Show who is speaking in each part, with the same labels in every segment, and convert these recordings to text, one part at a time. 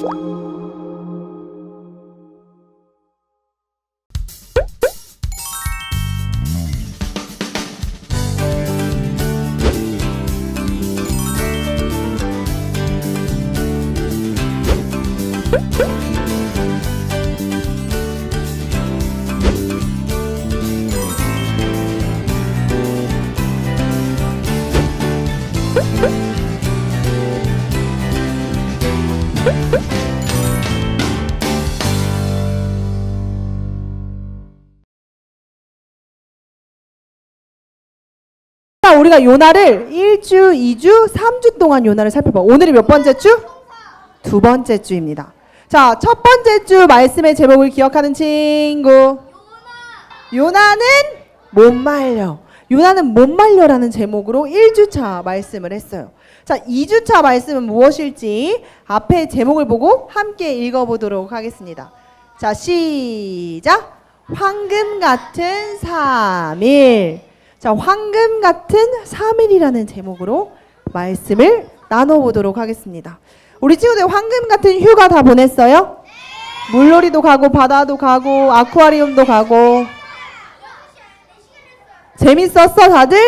Speaker 1: Thank you. 자, 우리가 요나를 1주, 2주, 3주 동안 요나를 살펴봐. 오늘이 몇 번째 주? 두 번째 주입니다. 자, 첫 번째 주 말씀의 제목을 기억하는 친구. 요나는 못 말려. 요나는 못 말려라는 제목으로 1주차 말씀을 했어요. 자, 2주차 말씀은 무엇일지 앞에 제목을 보고 함께 읽어보도록 하겠습니다. 자, 시작. 황금 같은 3일. 자, 황금 같은 3일이라는 제목으로 말씀을 나눠보도록 하겠습니다. 우리 친구들 황금 같은 휴가 다 보냈어요? 물놀이도 가고 바다도 가고 아쿠아리움도 가고 재밌었어 다들?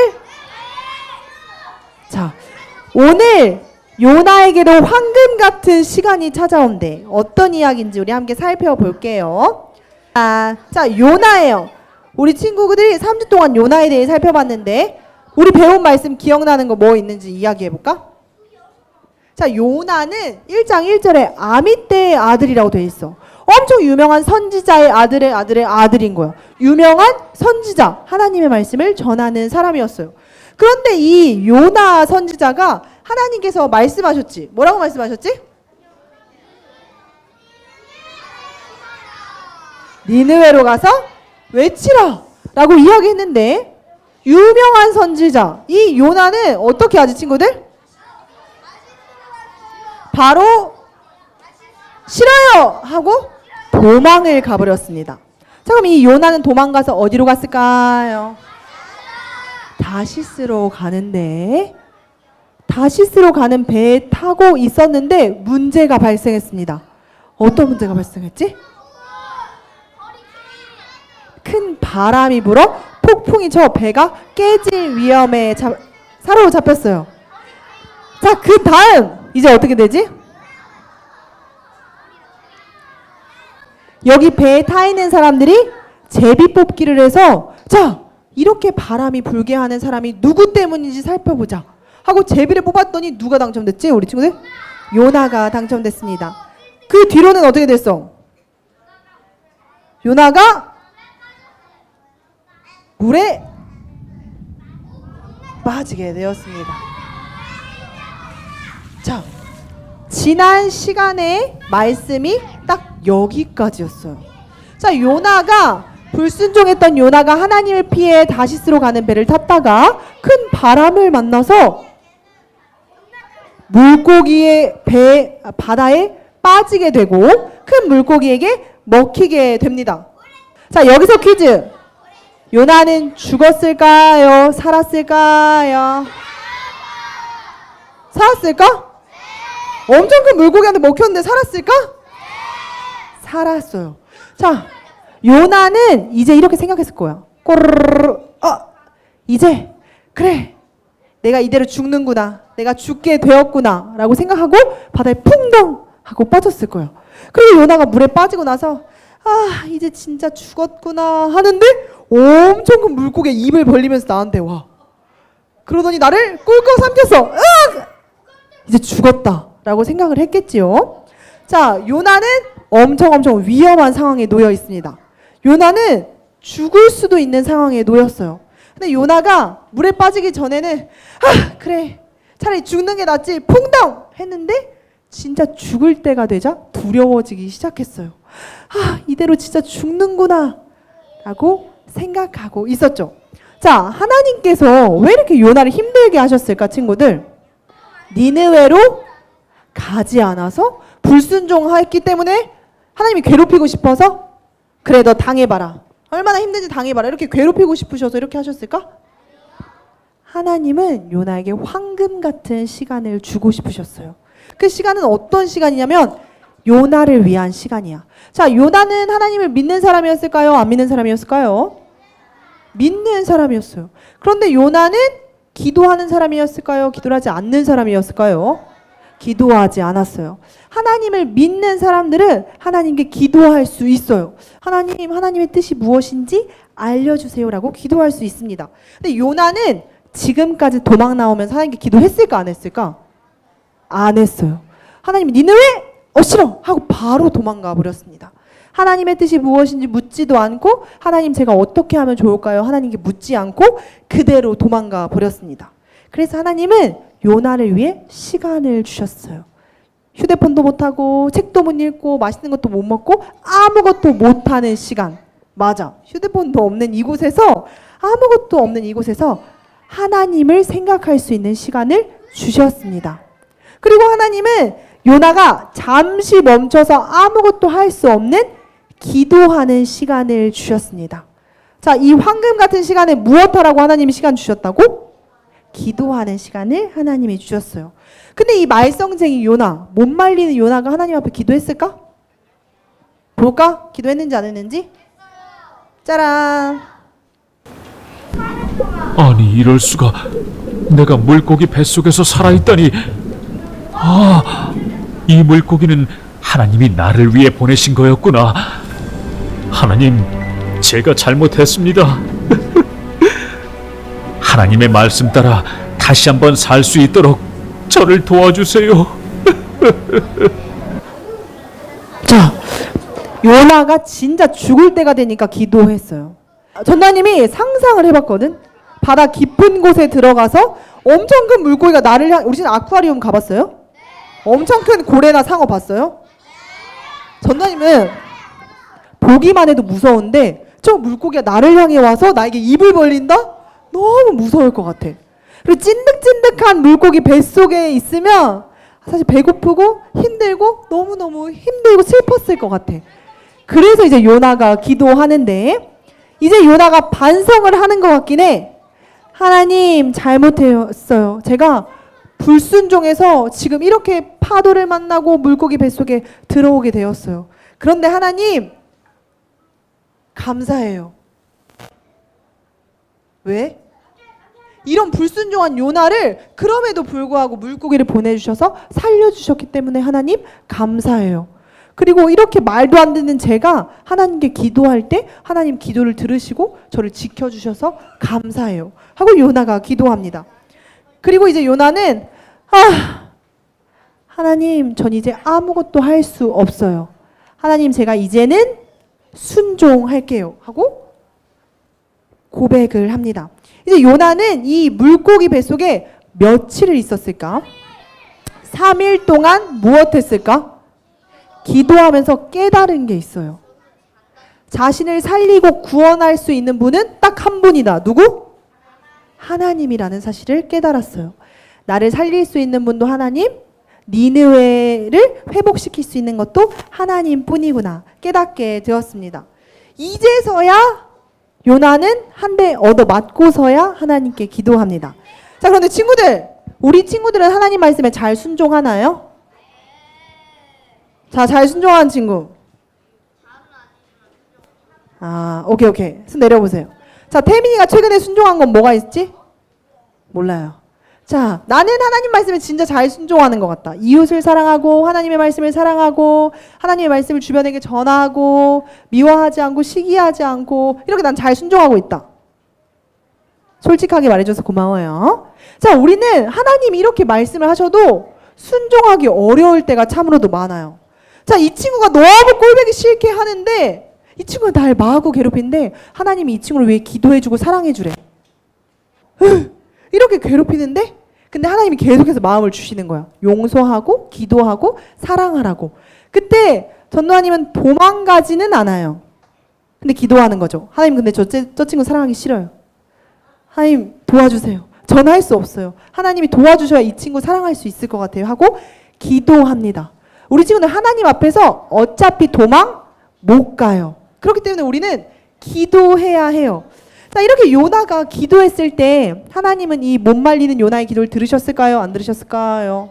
Speaker 1: 자, 오늘 요나에게도 황금 같은 시간이 찾아온대. 어떤 이야기인지 우리 함께 살펴볼게요. 아, 자, 요나예요. 우리 친구들이 3주 동안 요나에 대해 살펴봤는데 우리 배운 말씀 기억나는 거 뭐 있는지 이야기해 볼까? 자, 요나는 1장 1절에 아미떼의 아들이라고 돼 있어. 엄청 유명한 선지자의 아들의 아들의 아들인 거야. 유명한 선지자, 하나님의 말씀을 전하는 사람이었어요. 그런데 이 요나 선지자가 하나님께서 말씀하셨지. 뭐라고 말씀하셨지? 니느웨로 가서 외치라 라고 이야기했는데 유명한 선지자 이 요나는 어떻게 하지 친구들? 바로 싫어요 하고 도망을 가버렸습니다. 자 그럼 이 요나는 도망가서 어디로 갔을까요? 다시스로 가는데 다시스로 가는 배에 타고 있었는데 문제가 발생했습니다. 어떤 문제가 발생했지? 큰 바람이 불어 폭풍이 쳐 배가 깨질 위험에 잡, 사로잡혔어요. 자, 그 다음 이제 어떻게 되지? 여기 배에 타 있는 사람들이 제비 뽑기를 해서 자, 이렇게 바람이 불게 하는 사람이 누구 때문인지 살펴보자. 하고 제비를 뽑았더니 누가 당첨됐지? 우리 친구들? 요나가 당첨됐습니다. 그 뒤로는 어떻게 됐어? 요나가 물에 빠지게 되었습니다. 자, 지난 시간에 말씀이 딱 여기까지였어요. 자, 요나가 불순종했던 요나가 하나님을 피해 다시스로 가는 배를 탔다가 큰 바람을 만나서 물고기의 배 아, 바다에 빠지게 되고 큰 물고기에게 먹히게 됩니다. 자, 여기서 퀴즈. 요나는 죽었을까요? 살았을까요? 살았을까? 엄청 큰 물고기한테 먹혔는데 살았을까? 살았어요. 자, 요나는 이제 이렇게 생각했을 거야. 꼬르르르, 어, 이제 그래, 내가 이대로 죽는구나, 내가 죽게 되었구나, 라고 생각하고 바다에 풍덩 하고 빠졌을 거예요. 그리고 요나가 물에 빠지고 나서 아, 이제 진짜 죽었구나 하는데 엄청 큰 물고기 입을 벌리면서 나한테 와. 그러더니 나를 꿀꺽 삼켰어. 으악! 이제 죽었다라고 생각을 했겠지요. 자, 요나는 엄청 엄청 위험한 상황에 놓여 있습니다. 요나는 죽을 수도 있는 상황에 놓였어요. 근데 요나가 물에 빠지기 전에는 아, 그래. 차라리 죽는 게 낫지. 퐁당 했는데 진짜 죽을 때가 되자 두려워지기 시작했어요. 아, 이대로 진짜 죽는구나. 라고 생각하고 있었죠. 자, 하나님께서 왜 이렇게 요나를 힘들게 하셨을까, 친구들? 니느웨로 가지 않아서 불순종했기 때문에 하나님이 괴롭히고 싶어서 그래 너 당해봐라. 얼마나 힘든지 당해봐라. 이렇게 괴롭히고 싶으셔서 이렇게 하셨을까? 하나님은 요나에게 황금 같은 시간을 주고 싶으셨어요. 그 시간은 어떤 시간이냐면 요나를 위한 시간이야. 자, 요나는 하나님을 믿는 사람이었을까요? 안 믿는 사람이었을까요? 믿는 사람이었어요. 그런데 요나는 기도하는 사람이었을까요? 기도를 하지 않는 사람이었을까요? 기도하지 않았어요. 하나님을 믿는 사람들은 하나님께 기도할 수 있어요. 하나님, 하나님의 뜻이 무엇인지 알려주세요라고 기도할 수 있습니다. 근데 요나는 지금까지 도망 나오면서 하나님께 기도했을까 안 했을까? 안 했어요. 하나님이 니네 왜? 어 싫어 하고 바로 도망가 버렸습니다. 하나님의 뜻이 무엇인지 묻지도 않고 하나님 제가 어떻게 하면 좋을까요? 하나님께 묻지 않고 그대로 도망가 버렸습니다. 그래서 하나님은 요나를 위해 시간을 주셨어요. 휴대폰도 못 하고 책도 못 읽고 맛있는 것도 못 먹고 아무것도 못 하는 시간. 맞아. 휴대폰도 없는 이곳에서 아무것도 없는 이곳에서 하나님을 생각할 수 있는 시간을 주셨습니다. 그리고 하나님은 요나가 잠시 멈춰서 아무것도 할 수 없는 기도하는 시간을 주셨습니다. 자, 이 황금 같은 시간에 무엇하라고 하나님이 시간 주셨다고? 기도하는 시간을 하나님이 주셨어요. 근데 이 말썽쟁이 요나, 못 말리는 요나가 하나님 앞에 기도했을까? 볼까? 기도했는지 안 했는지? 짜란.
Speaker 2: 아니 이럴 수가 내가 물고기 뱃속에서 살아있다니 아 이 물고기는 하나님이 나를 위해 보내신 거였구나 하나님 제가 잘못했습니다 하나님의 말씀 따라 다시 한번 살 수 있도록 저를 도와주세요
Speaker 1: 자, 요나가 진짜 죽을 때가 되니까 기도했어요. 전도님이 상상을 해봤거든. 바다 깊은 곳에 들어가서 엄청 큰 물고기가 나를 향. 우리 집 아쿠아리움 가봤어요? 엄청 큰 고래나 상어 봤어요? 전도님은 보기만 해도 무서운데 저 물고기가 나를 향해 와서 나에게 입을 벌린다? 너무 무서울 것 같아. 그리고 찐득찐득한 물고기 뱃속에 있으면 사실 배고프고 힘들고 너무너무 힘들고 슬펐을 것 같아. 그래서 이제 요나가 기도하는데 이제 요나가 반성을 하는 것 같긴 해. 하나님 잘못했어요. 제가 불순종해서 지금 이렇게 파도를 만나고 물고기 뱃속에 들어오게 되었어요. 그런데 하나님 감사해요. 왜? 이런 불순종한 요나를 그럼에도 불구하고 물고기를 보내주셔서 살려주셨기 때문에 하나님 감사해요. 그리고 이렇게 말도 안 듣는 제가 하나님께 기도할 때 하나님 기도를 들으시고 저를 지켜주셔서 감사해요. 하고 요나가 기도합니다. 그리고 이제 요나는 아 하나님 전 이제 아무것도 할 수 없어요. 하나님 제가 이제는 순종할게요. 하고 고백을 합니다. 이제 요나는 이 물고기 뱃속에 며칠을 있었을까? 3일 동안 무엇했을까? 기도하면서 깨달은 게 있어요. 자신을 살리고 구원할 수 있는 분은 딱 한 분이다. 누구? 하나님이라는 사실을 깨달았어요. 나를 살릴 수 있는 분도 하나님, 니느웨를 회복시킬 수 있는 것도 하나님뿐이구나 깨닫게 되었습니다. 이제서야 요나는 한 대 얻어 맞고서야 하나님께 기도합니다. 자, 그런데 친구들, 우리 친구들은 하나님 말씀에 잘 순종하나요? 자, 잘 순종하는 친구. 아, 오케이, 오케이. 손 내려보세요. 자, 태민이가 최근에 순종한 건 뭐가 있지? 몰라요. 자, 나는 하나님 말씀에 진짜 잘 순종하는 것 같다. 이웃을 사랑하고, 하나님의 말씀을 사랑하고, 하나님의 말씀을 주변에게 전하고, 미워하지 않고, 시기하지 않고, 이렇게 난 잘 순종하고 있다. 솔직하게 말해줘서 고마워요. 자, 우리는 하나님이 이렇게 말씀을 하셔도 순종하기 어려울 때가 참으로도 많아요. 자, 이 친구가 너무 꼴보기 싫게 하는데, 이 친구가 날 마하고 괴롭히는데, 하나님이 이 친구를 위해 기도해주고 사랑해주래. 이렇게 괴롭히는데 근데 하나님이 계속해서 마음을 주시는 거야. 용서하고 기도하고 사랑하라고. 그때 전도하님은 도망가지는 않아요. 근데 기도하는 거죠. 하나님 근데 저, 저 친구 사랑하기 싫어요. 하나님 도와주세요. 저는 할수 없어요. 하나님이 도와주셔야 이 친구 사랑할 수 있을 것 같아요. 하고 기도합니다. 우리 친구는 하나님 앞에서 어차피 도망 못 가요. 그렇기 때문에 우리는 기도해야 해요. 자, 이렇게 요나가 기도했을 때 하나님은 이 못 말리는 요나의 기도를 들으셨을까요? 안 들으셨을까요?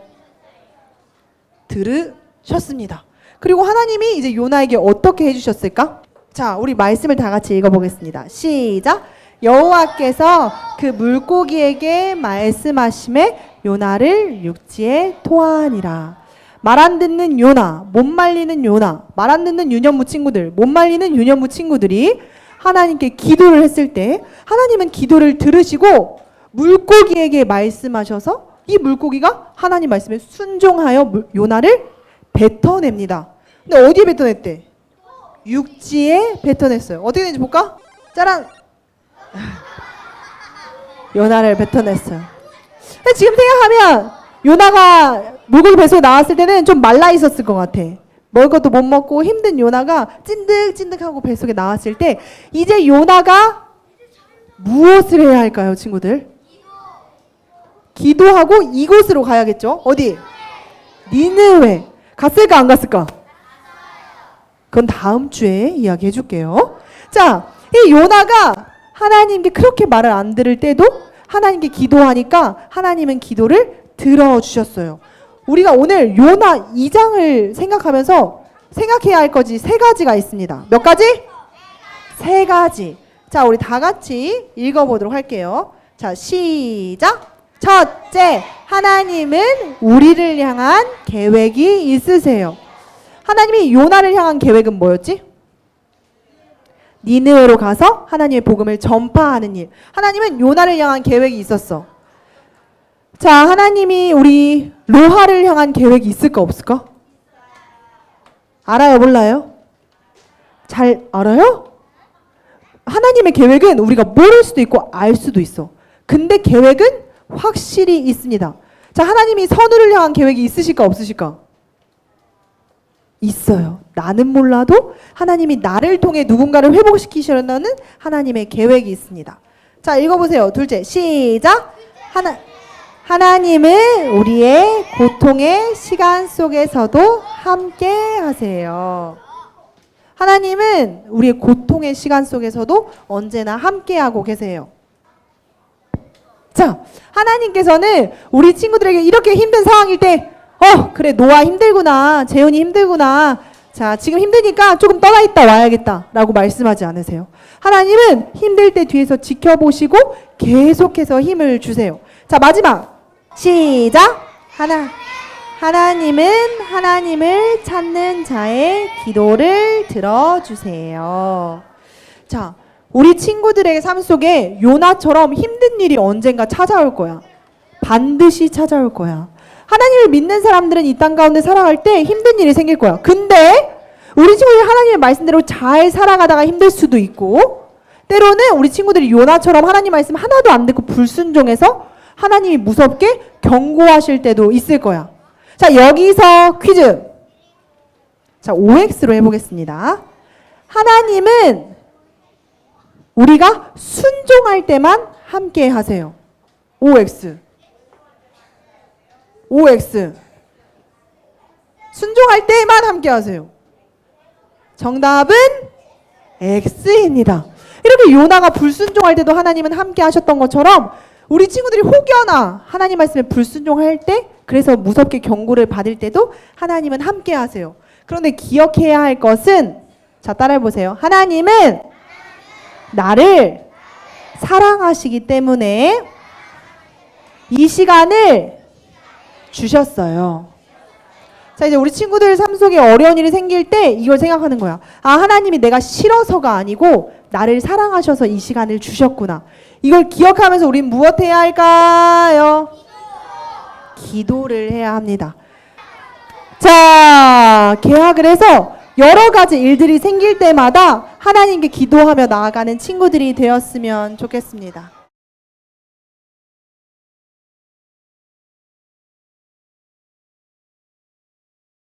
Speaker 1: 들으셨습니다. 그리고 하나님이 이제 요나에게 어떻게 해주셨을까? 자, 우리 말씀을 다 같이 읽어보겠습니다. 시작. 여호와께서 그 물고기에게 말씀하심에 요나를 육지에 토하니라. 말 안 듣는 요나, 못 말리는 요나, 말 안 듣는 유년무 친구들, 못 말리는 유년무 친구들이 하나님께 기도를 했을 때 하나님은 기도를 들으시고 물고기에게 말씀하셔서 이 물고기가 하나님 말씀에 순종하여 물- 요나를 뱉어냅니다. 근데 어디에 뱉어냈대? 육지에 뱉어냈어요. 어떻게 되는지 볼까? 짜란! 요나를 뱉어냈어요. 지금 생각하면 요나가 물고기 뱃속에 나왔을 때는 좀 말라 있었을 것 같아. 먹을 것도 못 먹고 힘든 요나가 찐득찐득하고 뱃속에 나왔을 때 이제 요나가 무엇을 해야 할까요, 친구들? 기도하고 이곳으로 가야겠죠. 어디? 니느웨. 갔을까 안 갔을까? 그건 다음 주에 이야기해 줄게요. 자, 이 요나가 하나님께 그렇게 말을 안 들을 때도 하나님께 기도하니까 하나님은 기도를 들어 주셨어요. 우리가 오늘 요나 2장을 생각하면서 생각해야 할 것이 세 가지가 있습니다. 몇 가지? 세 가지. 자, 우리 다 같이 읽어보도록 할게요. 자, 시작. 첫째, 하나님은 우리를 향한 계획이 있으세요. 하나님이 요나를 향한 계획은 뭐였지? 니느웨로 가서 하나님의 복음을 전파하는 일. 하나님은 요나를 향한 계획이 있었어. 자, 하나님이 우리 로하를 향한 계획이 있을까 없을까? 알아요, 몰라요? 잘 알아요? 하나님의 계획은 우리가 모를 수도 있고 알 수도 있어. 근데 계획은 확실히 있습니다. 자, 하나님이 선우를 향한 계획이 있으실까 없으실까? 있어요. 나는 몰라도 하나님이 나를 통해 누군가를 회복시키시려는 하나님의 계획이 있습니다. 자, 읽어보세요. 둘째, 시작. 하나, 하나님은 우리의 고통의 시간 속에서도 함께 하세요. 하나님은 우리의 고통의 시간 속에서도 언제나 함께하고 계세요. 자, 하나님께서는 우리 친구들에게 이렇게 힘든 상황일 때, 어, 그래, 노아 힘들구나. 재훈이 힘들구나. 자, 지금 힘드니까 조금 떠나 있다 와야겠다. 라고 말씀하지 않으세요. 하나님은 힘들 때 뒤에서 지켜보시고 계속해서 힘을 주세요. 자, 마지막. 시작. 하나. 하나님은 하나님을 찾는 자의 기도를 들어주세요. 자, 우리 친구들의 삶 속에 요나처럼 힘든 일이 언젠가 찾아올 거야. 반드시 찾아올 거야. 하나님을 믿는 사람들은 이 땅 가운데 살아갈 때 힘든 일이 생길 거야. 근데 우리 친구들이 하나님의 말씀대로 잘 살아가다가 힘들 수도 있고 때로는 우리 친구들이 요나처럼 하나님 말씀 하나도 안 듣고 불순종해서 하나님이 무섭게 경고하실 때도 있을 거야. 자, 여기서 퀴즈. 자, OX로 해보겠습니다. 하나님은 우리가 순종할 때만 함께 하세요. OX. OX. 순종할 때만 함께 하세요. 정답은 X입니다. 이렇게 요나가 불순종할 때도 하나님은 함께 하셨던 것처럼 우리 친구들이 혹여나 하나님 말씀에 불순종할 때 그래서 무섭게 경고를 받을 때도 하나님은 함께 하세요. 그런데 기억해야 할 것은 자 따라해 보세요. 하나님은 나를 사랑하시기 때문에 이 시간을 주셨어요. 자, 이제 우리 친구들 삶 속에 어려운 일이 생길 때 이걸 생각하는 거야. 아, 하나님이 내가 싫어서가 아니고 나를 사랑하셔서 이 시간을 주셨구나. 이걸 기억하면서 우린 무엇 해야 할까요? 기도를 해야 합니다. 자, 계약을 해서 여러 가지 일들이 생길 때마다 하나님께 기도하며 나아가는 친구들이 되었으면 좋겠습니다.